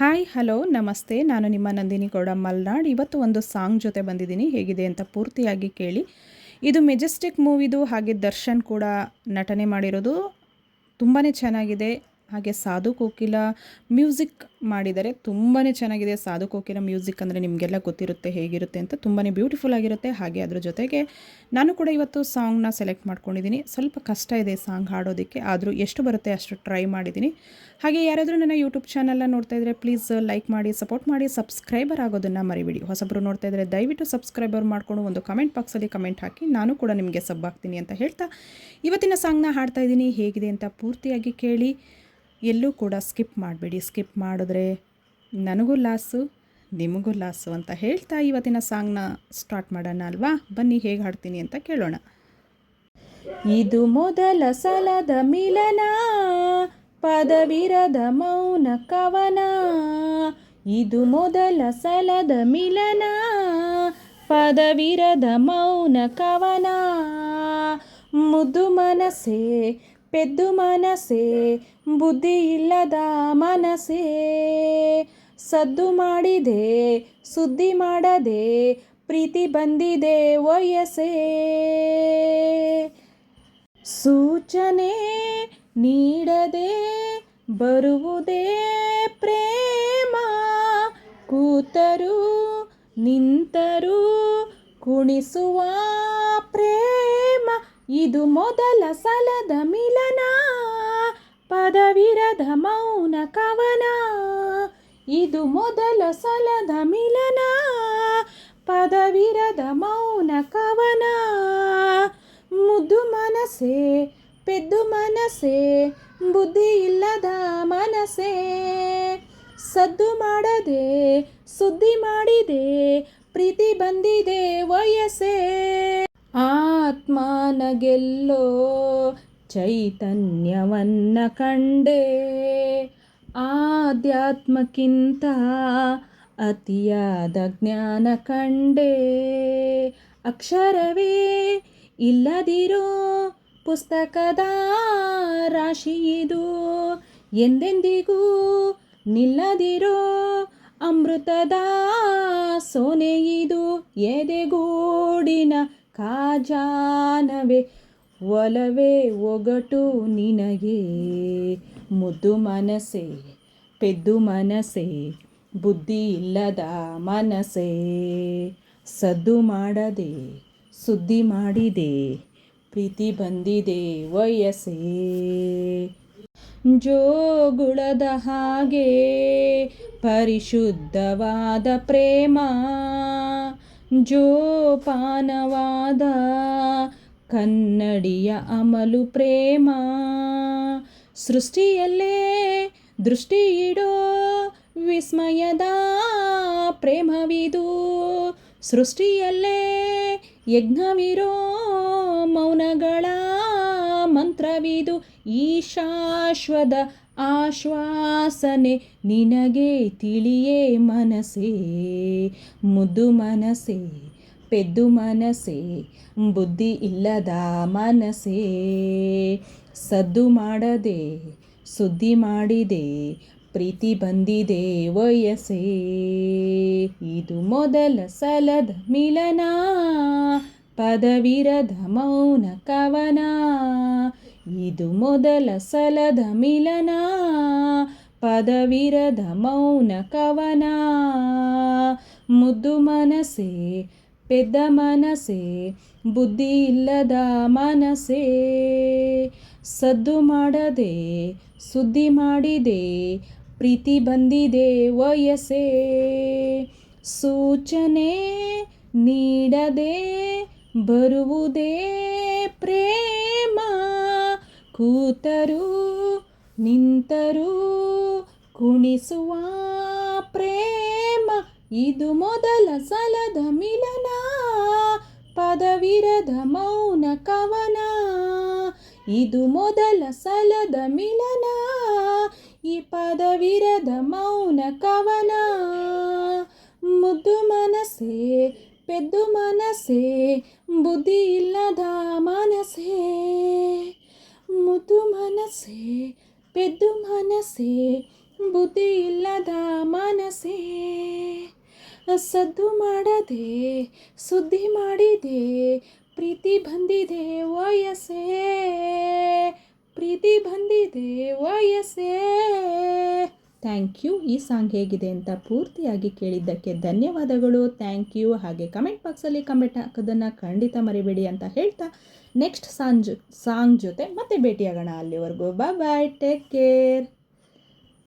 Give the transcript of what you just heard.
Hi hello ನಮಸ್ತೆ. ನಾನು ನಿಮ್ಮ ನಂದಿನಿ ಗೌಡ ಮಲ್ನಾಡ್. ಇವತ್ತು ಒಂದು ಸಾಂಗ್ ಜೊತೆ ಬಂದಿದ್ದೀನಿ. ಹೇಗಿದೆ ಅಂತ ಪೂರ್ತಿಯಾಗಿ ಕೇಳಿ. ಇದು ಮೆಜೆಸ್ಟಿಕ್ ಮೂವಿದು, ಹಾಗೆ ದರ್ಶನ್ ಕೂಡ ನಟನೆ ಮಾಡಿರೋದು. ತುಂಬಾ ಚೆನ್ನಾಗಿದೆ. ಹಾಗೆ ಸಾಧು ಕೋಕಿಲ ಮ್ಯೂಸಿಕ್ ಮಾಡಿದರೆ ತುಂಬಾ ಚೆನ್ನಾಗಿದೆ. ಸಾಧು ಕೋಕಿಲ ಮ್ಯೂಸಿಕ್ ಅಂದರೆ ನಿಮಗೆಲ್ಲ ಗೊತ್ತಿರುತ್ತೆ, ಹೇಗಿರುತ್ತೆ ಅಂತ ತುಂಬಾ ಬ್ಯೂಟಿಫುಲ್ ಆಗಿರುತ್ತೆ. ಹಾಗೆ ಅದ್ರ ಜೊತೆಗೆ ನಾನು ಕೂಡ ಇವತ್ತು ಸಾಂಗ್ನ ಸೆಲೆಕ್ಟ್ ಮಾಡ್ಕೊಂಡಿದ್ದೀನಿ. ಸ್ವಲ್ಪ ಕಷ್ಟ ಇದೆ ಸಾಂಗ್ ಹಾಡೋದಕ್ಕೆ, ಆದರೂ ಎಷ್ಟು ಬರುತ್ತೆ ಅಷ್ಟು ಟ್ರೈ ಮಾಡಿದ್ದೀನಿ. ಹಾಗೆ ಯಾರಾದರೂ ನನ್ನ ಯೂಟ್ಯೂಬ್ ಚಾನಲ್ನ ನೋಡ್ತಾ ಇದ್ದರೆ ಪ್ಲೀಸ್ ಲೈಕ್ ಮಾಡಿ, ಸಪೋರ್ಟ್ ಮಾಡಿ. ಸಬ್ಸ್ಕ್ರೈಬರ್ ಆಗೋದನ್ನು ಮರಿಬಿಡಿ. ಹೊಸಬ್ರು ನೋಡ್ತಾ ಇದ್ದರೆ ದಯವಿಟ್ಟು ಸಬ್ಸ್ಕ್ರೈಬರ್ ಮಾಡಿಕೊಂಡು ಒಂದು ಕಮೆಂಟ್ ಬಾಕ್ಸಲ್ಲಿ ಕಮೆಂಟ್ ಹಾಕಿ. ನಾನು ಕೂಡ ನಿಮಗೆ ಸಬ್ ಆಗ್ತೀನಿ ಅಂತ ಹೇಳ್ತಾ ಇವತ್ತಿನ ಸಾಂಗ್ನ ಹಾಡ್ತಾ ಇದ್ದೀನಿ. ಹೇಗಿದೆ ಅಂತ ಪೂರ್ತಿಯಾಗಿ ಕೇಳಿ. ಎಲ್ಲೂ ಕೂಡ ಸ್ಕಿಪ್ ಮಾಡಬೇಡಿ. ಸ್ಕಿಪ್ ಮಾಡಿದ್ರೆ ನನಗೂ ಲಾಸು, ನಿಮಗೂ ಲಾಸು ಅಂತ ಹೇಳ್ತಾ ಇವತ್ತಿನ ಸಾಂಗ್ನ ಸ್ಟಾರ್ಟ್ ಮಾಡೋಣ ಅಲ್ವಾ? ಬನ್ನಿ, ಹೇಗೆ ಹಾಡ್ತೀನಿ ಅಂತ ಕೇಳೋಣ. ಇದು ಮೊದಲ ಸಲದ ಮಿಲನ, ಪದವಿರದ ಮೌನ ಕವನ. ಇದು ಮೊದಲ ಸಲದ ಮಿಲನ, ಪದವಿರದ ಮೌನ ಕವನ. ಮುದು ಮನಸ್ಸೇ ಪೆದ್ದು మనసే ಬುದ್ಧಿ ಇಲ್ಲದ ಮನಸ್ಸೇ. ಸದ್ದು ಮಾಡಿದೆ, ಸುದ್ದಿ ಮಾಡದೆ, ಪ್ರೀತಿ ಬಂದಿದೆ ವಯಸ್ಸೇ. ಸೂಚನೆ ನೀಡದೆ ಬರುವುದೇ ಪ್ರೇಮ. ಕೂತರು ನಿಂತರು ಕುಣಿಸುವ ಪ್ರೇಮ. ಇದು ಮೊದಲ ಸಲದ ಮಿಲನ. ಪದವಿರದ ಮೌನ ಕವನ. ಇದು ಮೊದಲ ಸಲದ ಮಿಲನ. ಪದವಿರದ ಮೌನ ಕವನ. ಮುದ್ದು ಮನಸ್ಸೇ, ಪೆದ್ದು ಮನಸ್ಸೇ, ಬುದ್ಧಿ ಇಲ್ಲದ ಮನಸ್ಸೇ. ಸದ್ದು ಮಾಡದೆ, ಸುದ್ದಿ ಮಾಡಿದೆ, ಪ್ರೀತಿ ಬಂದಿದೆ ವಯಸ್ಸೇ. ಆತ್ಮನ ಗೆಲ್ಲೋ ಚೈತನ್ಯವನ್ನ ಕಂಡೆ. ಆಧ್ಯಾತ್ಮಕ್ಕಿಂತ ಅತಿಯಾದ ಜ್ಞಾನ ಕಂಡೆ. ಅಕ್ಷರವೇ ಇಲ್ಲದಿರೋ ಪುಸ್ತಕದ ರಾಶಿ ಇದು. ಎಂದೆಂದಿಗೂ ನಿಲ್ಲದಿರೋ ಅಮೃತದ ಸೋನೆ ಇದು. ಎದೆಗೂಡಿನ ಕಾಜಾನವೇ, ಒಲವೇ ಒಗಟು ನಿನಗೆ. ಮುದ್ದು ಮನಸೆ ಪೆದ್ದು ಮನಸೆ ಬುದ್ಧಿ ಇಲ್ಲದ ಮನಸ್ಸೇ. ಸದ್ದು ಮಾಡದೆ, ಸುದ್ದಿ ಮಾಡಿದೆ, ಪ್ರೀತಿ ಬಂದಿದೆ ವಯಸ್ಸೇ. ಜೋಗುಳದ ಹಾಗೆ, ಪರಿಶುದ್ಧವಾದ ಪ್ರೇಮ. ಜೋಪಾನವಾದ ಕನ್ನಡಿಯ ಅಮಲು ಪ್ರೇಮ. ಸೃಷ್ಟಿಯಲ್ಲೇ ದೃಷ್ಟಿ ಇಡೋ ವಿಸ್ಮಯದ ಪ್ರೇಮವಿದು. ಸೃಷ್ಟಿಯಲ್ಲೇ ಯಜ್ಞವಿರೋ ಮೌನಗಳ ಮಂತ್ರವಿದು. ಈ ಶಾಶ್ವದ ಆಶ್ವಾಸನೆ ನಿನಗೆ ತಿಳಿಯೇ ಮನಸೇ ಮುದ್ದು ಮನಸೇ ಪೆದ್ದು ಮನಸೇ ಬುದ್ಧಿ ಇಲ್ಲದ ಮನಸೇ ಸದ್ದು ಮಾಡದೆ, ಸುದ್ದಿ ಮಾಡಿದೆ, ಪ್ರೀತಿ ಬಂದಿದೆ ವಯಸ್ಸೇ. ಇದು ಮೊದಲ ಸಲದ ಮಿಲನ, ಪದವಿರದ ಮೌನ ಕವನ. ಇದು ಮೊದಲ ಸಲದ ಮಿಲನ, ಪದವಿರದ ಮೌನ ಕವನ. ಮುದ್ದು ಮನಸೆ ಪೆದ್ದ ಮನಸೆ ಬುದ್ಧಿ ಇಲ್ಲದ ಮನಸ್ಸೇ. ಸದ್ದು ಮಾಡದೆ, ಸುದ್ದಿ ಮಾಡಿದೆ, ಪ್ರೀತಿ ಬಂದಿದೆ ವಯಸ್ಸೇ. ಸೂಚನೆ ನೀಡದೆ, ಬರುವುದೇ ಪ್ರೇಮ. ಕೂತರು, ನಿಂತರು, ಕುಣಿಸುವ ಪ್ರೇಮ ಇದು ಮೊದಲ ಸಲದ ಮಿಲನ. ಪದವಿರದ ಮೌನ ಕವನ ಇದು ಮೊದಲ ಸಲದ ಮಿಲನ. ಈ ಪದವಿರದ ಮೌನ ಕವನ ಮುದ್ದು ಮನಸ್ಸೇ, ಪೆದ್ದು ಮನಸ್ಸೇ ಬುದ್ಧಿ ಇಲ್ಲದ ಮನಸ್ಸೇ ಸದ್ದು ಮಾಡದೆ, ಸುದ್ದಿ ಮಾಡಿದೆ, ಪ್ರೀತಿ ಬಂದಿದೆ ವಯಸ್ಸೇ, ಪ್ರೀತಿ ಬಂದಿದೆ ವಯಸ್ಸೇ. Thank you. ಈ ಸಾಂಗ್ ಹೇಗಿದೆ ಅಂತ ಪೂರ್ತಿಯಾಗಿ ಕೇಳಿದ್ದಕ್ಕೆ ಧನ್ಯವಾದಗಳು. Thank you. ಹಾಗೆ ಕಮೆಂಟ್ ಬಾಕ್ಸಲ್ಲಿ ಕಮೆಂಟ್ ಹಾಕೋದನ್ನು ಖಂಡಿತ ಮರಿಬೇಡಿ ಅಂತ ಹೇಳ್ತಾ ನೆಕ್ಸ್ಟ್ ಸಾಂಜ್, ಸಾಂಗ್ ಜೊತೆ ಮತ್ತೆ ಭೇಟಿಯಾಗೋಣ ಅಲ್ಲಿವರೆಗೂ. ಬಾಯ್ ಬಾಯ್ ಟೇಕ್ ಕೇರ್